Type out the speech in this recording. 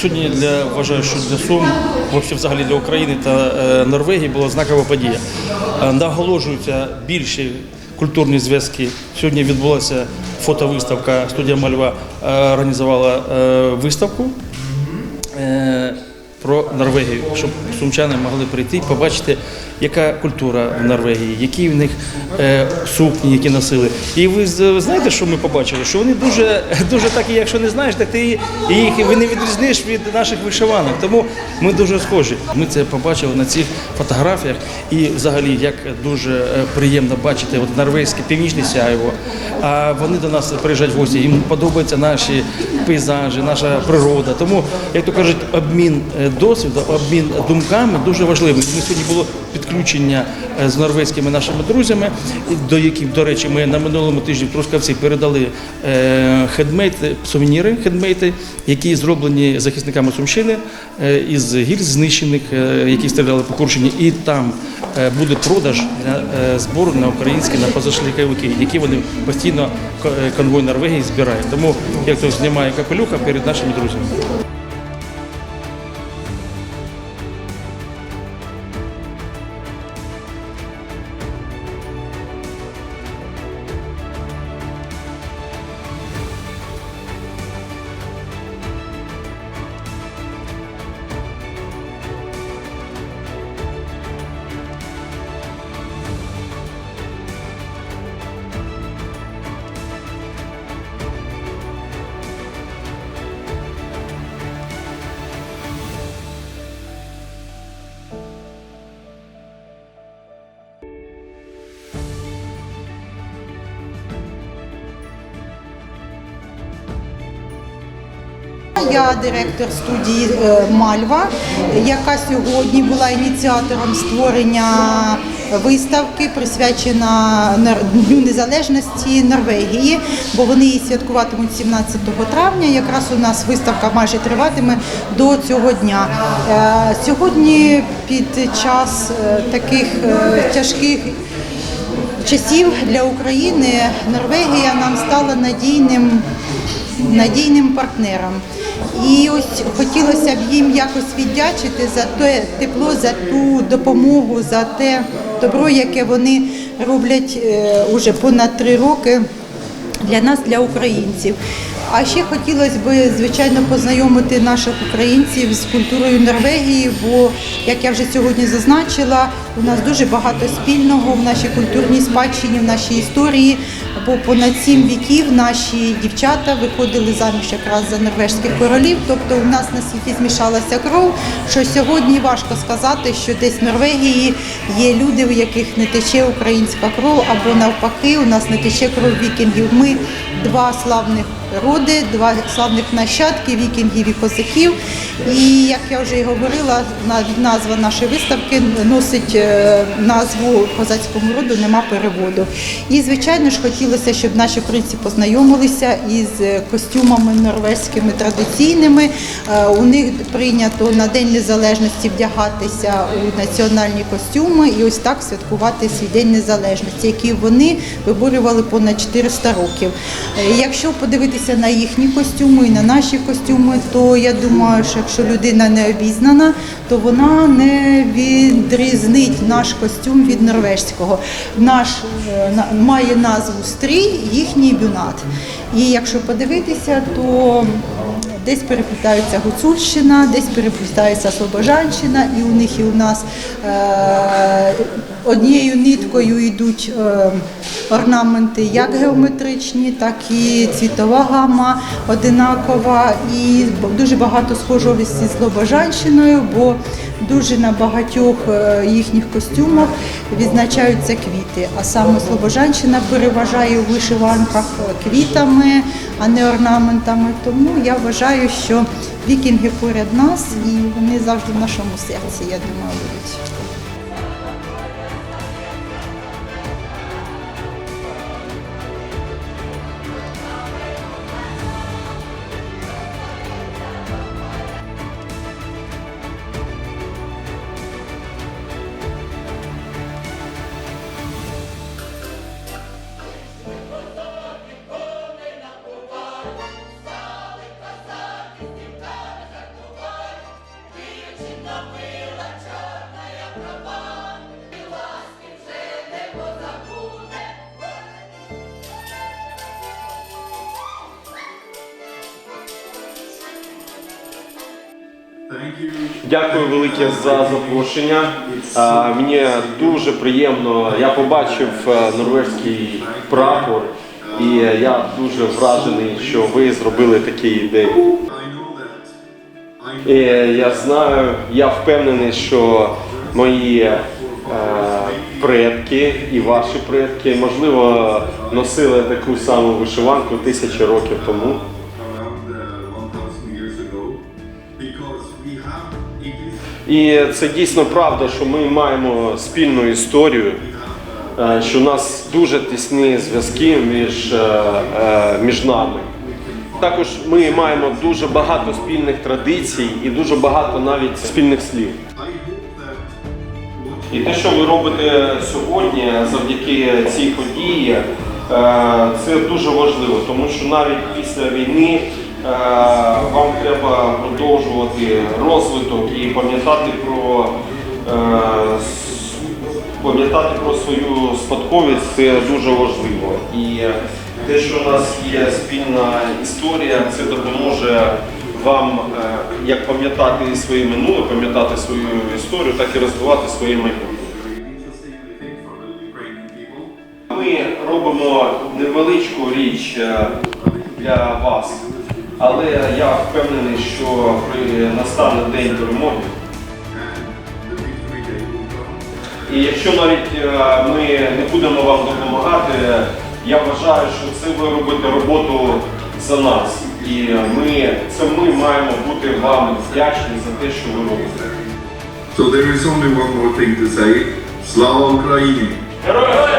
сьогодні для вважаю, що для Сум, взагалі для України та е, Норвегії була знакова подія. Е, Наголошуються більші культурні зв'язки. Сьогодні відбулася фотовиставка. Студія Мальва е, організувала виставку. Про Норвегію, щоб сумчани могли прийти і побачити, яка культура в Норвегії, які в них е, сукні, які носили. І ви знаєте, що ми побачили? Що вони дуже, дуже такі, якщо не знаєш, так ти їх ви не відрізниш від наших вишиванок. Тому ми дуже схожі. Ми це побачили на цих фотографіях. І взагалі, як дуже е, приємно бачити от норвезьке північне сяйво. А вони до нас приїжджають в гості. Їм подобаються наші пейзажі, наша природа. Тому, як то кажуть, обмін е, досвідом, обмін думками дуже важливий. Ми сьогодні було підключення е, з норвезькими нашими друзями, до яких, до речі, ми на минулому тижні в Трускавці передали е, хедмейти, сувеніри, хедмейти, які зроблені захисниками Сумщини із гільз знищених, які стріляли по Курщині. І там буде продаж для збору на українські на позашліковики, які вони постійно конвой Норвегії збирає. Тому як то знімає капелюха перед нашими друзями. Я директор студії е, Мальва, яка сьогодні була ініціатором створення виставки, присвячена Дню Незалежності Норвегії, бо вони її святкуватимуть 17 травня. Якраз у нас виставка майже триватиме до цього дня. Е, Сьогодні під час е, таких тяжких часів для України Норвегія нам стала надійним надійним партнером. І ось хотілося б їм якось віддячити за те тепло, за ту допомогу, за те добро, яке вони роблять е, уже понад три роки для нас, для українців. А ще хотілося б, звичайно, познайомити наших українців з культурою Норвегії, бо, як я вже сьогодні зазначила, у нас дуже багато спільного в нашій культурній спадщині, в нашій історії. Бо понад сім віків наші дівчата виходили заміж якраз за норвежських королів. Тобто у нас настільки змішалася кров, що сьогодні важко сказати, що десь в Норвегії є люди, у яких не тече українська кров, або навпаки, у нас не тече кров вікінгів. Ми два славних роди, два славних нащадки вікінгів і козаків. І як я вже і говорила, назва нашої виставки носить е, назву козацькому роду нема переводу. І звичайно ж хотілося, щоб наші українці познайомилися із е, костюмами норвезькими традиційними. Е, У них прийнято на День Незалежності вдягатися у національні костюми і ось так святкувати свій День Незалежності, який вони виборювали понад 400 років. Якщо подивитися на їхні костюми і на наші костюми, то я думаю, що якщо людина не обізнана, то вона не відрізнить наш костюм від норвезького. Наш е, має назву стрій, їхній бюнат. І якщо подивитися, то Десь переплітаються Гуцульщина, десь переплітається Слобожанщина, і у них і у нас е, однією ниткою йдуть е, орнаменти як геометричні, так і цвітова гама одинакова. І дуже багато схожості з Слобожанщиною, бо дуже на багатьох е, їхніх костюмах відзначаються квіти. А саме Слобожанщина переважає у вишиванках е, квітами, а не орнаментами. Тому я вважаю, що вікінги поряд нас і вони завжди в нашому серці, я думаю, будуть. Дякую велике за запрошення. Мені дуже приємно. Я побачив е, норвезький прапор, і е, я дуже вражений, що ви зробили такі ідеї. І я знаю, я впевнений, що мої е, предки і ваші предки, можливо, носили таку саму вишиванку тисячі років тому. around 1000 years ago because we have it is І це дійсно правда, що ми маємо спільну історію, е, що у нас дуже тісні зв'язки між, е, е, між нами. Також ми маємо дуже багато спільних традицій і дуже багато навіть спільних слів. І те, що ви робите сьогодні завдяки цій події, е, це дуже важливо, тому що навіть після війни е, вам треба продовжувати розвиток і пам'ятати про е, пам'ятати про свою спадковість це дуже важливо. І те, що у нас є спільна історія, це допоможе вам е, як пам'ятати своє минуле, пам'ятати свою історію, так і розвивати своє майбутнє. Ми робимо невеличку річ е, для вас, але я впевнений, що настане день перемоги. І якщо навіть е, ми не будемо вам допомагати, я вважаю, що це ви робите роботу за нас. І ми, це ми маємо бути вам вдячні за те, що ви робите. So there is only one more thing to say. Слава Україні! Героям